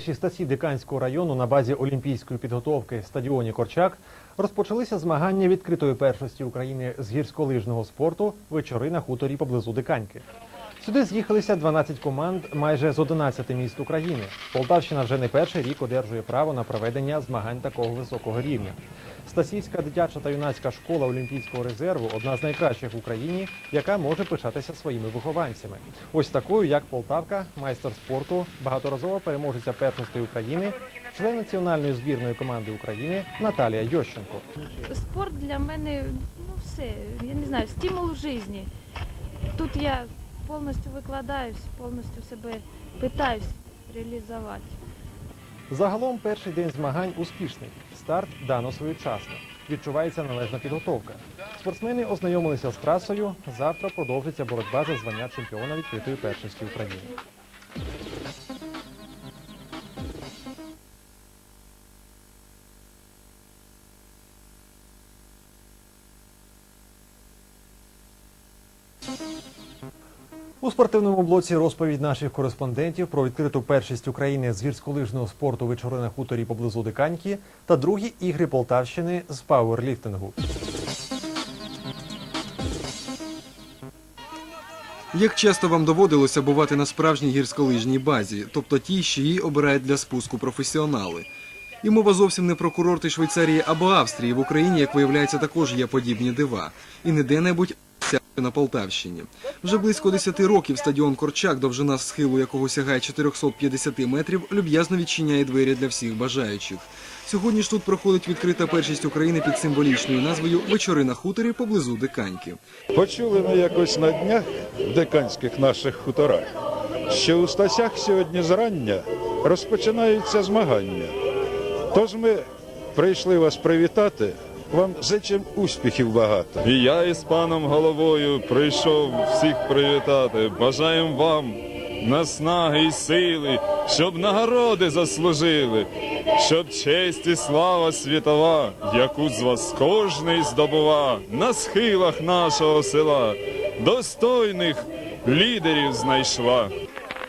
Стасі Диканського району на базі олімпійської підготовки стадіоні Корчак розпочалися змагання відкритої першості України з гірськолижного спорту вечори на хуторі поблизу Диканьки. Сюди з'їхалися 12 команд майже з 11 міст України. Полтавщина вже не перший рік одержує право на проведення змагань такого високого рівня. Стасійська дитяча та юнацька школа Олімпійського резерву одна з найкращих в Україні, яка може пишатися своїми вихованцями. Ось такою, як Полтавка, майстер спорту, багаторазова переможеця першості України, член національної збірної команди України Наталія Йощенко. Спорт для мене, ну все, я не знаю, стимул в житті. Тут я повністю викладаюсь, повністю себе питаюсь реалізувати. Загалом перший день змагань успішний. Старт дано своєчасно. Відчувається належна підготовка. Спортсмени ознайомилися з трасою. Завтра продовжиться боротьба за звання чемпіона відкритої першості України. У спортивному блоці розповідь наших кореспондентів про відкриту першість України з гірськолижного спорту вечори на хуторі поблизу Диканьки та другі ігри Полтавщини з пауерліфтингу. Як часто вам доводилося бувати на справжній гірськолижній базі, тобто тій, що її обирають для спуску професіонали? І мова зовсім не про курорти Швейцарії або Австрії. В Україні, як виявляється, також є подібні дива. І не де-небудь на Полтавщині. Вже близько 10 років стадіон Корчак, довжина схилу якого сягає 450 метрів, люб'язно відчиняє двері для всіх бажаючих. Сьогодні ж тут проходить відкрита першість України під символічною назвою Вечори на хуторі поблизу Диканьки. Почули ми якось на днях в деканських наших хуторах, що у Стасях сьогодні зрання розпочинаються змагання. Тож ми прийшли вас привітати. Вам зичим успіхів багато. І я із паном головою прийшов всіх привітати. Бажаємо вам наснаги і сили, щоб нагороди заслужили, щоб честь і слава світова, яку з вас кожний здобува на схилах нашого села, достойних лідерів знайшла.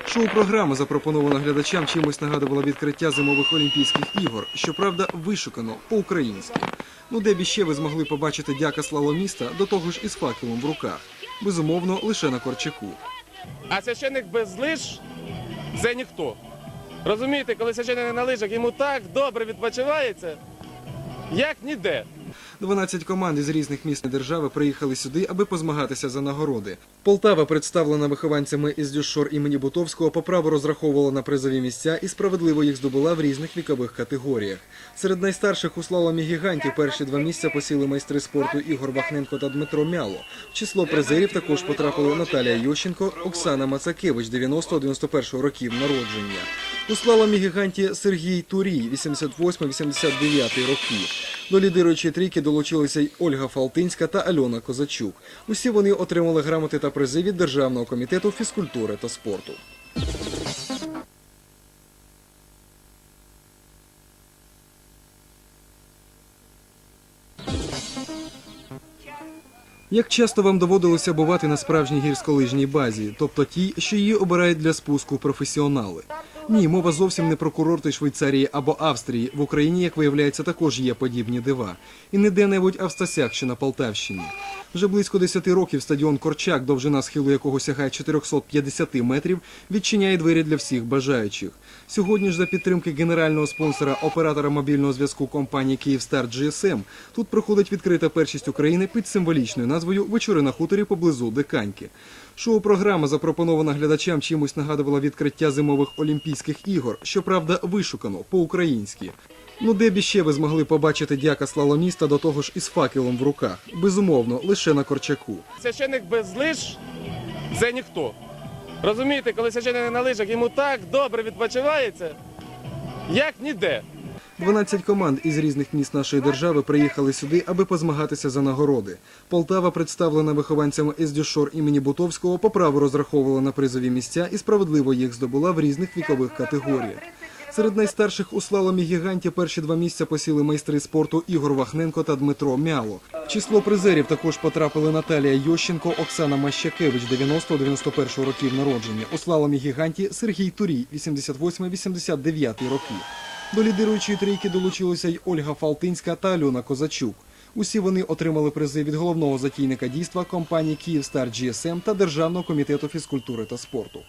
Шоу-програма, запропонована глядачам, чимось нагадувала відкриття зимових Олімпійських ігор, щоправда, вишукано по-українськи. Ну, де б іще ви змогли побачити дяка слаломіста, до того ж із факелом в руках. Безумовно, лише на Корчаку. А священик без лиж це ніхто. Розумієте, коли священик на лижах, йому так добре відпочивається, як ніде. 12 команд із різних міст держави приїхали сюди, аби позмагатися за нагороди. Полтава, представлена вихованцями із Дюшор імені Бутовського, по праву розраховувала на призові місця і справедливо їх здобула в різних вікових категоріях. Серед найстарших у слаломі гігантів перші два місця посіли майстри спорту Ігор Вахненко та Дмитро Мяло. В число призерів також потрапили Наталія Ющенко, Оксана Мацакевич, 90-91 років народження. У слаломі гіганті Сергій Турій, 88-89 роки. До лідируючої трійки долучилися й Ольга Фалтинська та Альона Козачук. Усі вони отримали грамоти та призи від Державного комітету фізкультури та спорту. Як часто вам доводилося бувати на справжній гірськолижній базі, тобто тій, що її обирають для спуску професіонали? Ні, мова зовсім не про курорти Швейцарії або Австрії. В Україні, як виявляється, також є подібні дива. І не де-небудь, а в Стасях, Полтавщині. Вже близько 10 років стадіон Корчак, довжина схилу якого сягає 450 метрів, відчиняє двері для всіх бажаючих. Сьогодні ж за підтримки генерального спонсора оператора мобільного зв'язку компанії Київстар GSM тут проходить відкрита першість України під символічною назвою Вечори на хуторі поблизу Диканьки. Шоу-програма, запропонована глядачам, чимось нагадувала відкриття зимових Олімпійських ігор, щоправда, вишукано по-українськи. Ну де б іще ви змогли побачити дяка слаломіста до того ж із факелом в руках? Безумовно, лише на Корчаку. Священик без лиж це ніхто. Розумієте, коли священик на лижах, йому так добре відпочивається, як ніде. 12 команд із різних міст нашої держави приїхали сюди, аби позмагатися за нагороди. Полтава, представлена вихованцями із Дюшор імені Бутовського, по праву розраховувала на призові місця і справедливо їх здобула в різних вікових категоріях. Серед найстарших у слаломі гіганті перші два місця посіли майстри спорту Ігор Вахненко та Дмитро Мяло. В число призерів також потрапили Наталія Йощенко, Оксана Мащакевич, 90-91 років народження. У слаломі гіганті Сергій Турій, 88-89 роки. До лідируючої трійки долучилися й Ольга Фалтинська та Альона Козачук. Усі вони отримали призи від головного затійника дійства компанії «Київстар GSM та Державного комітету фізкультури та спорту.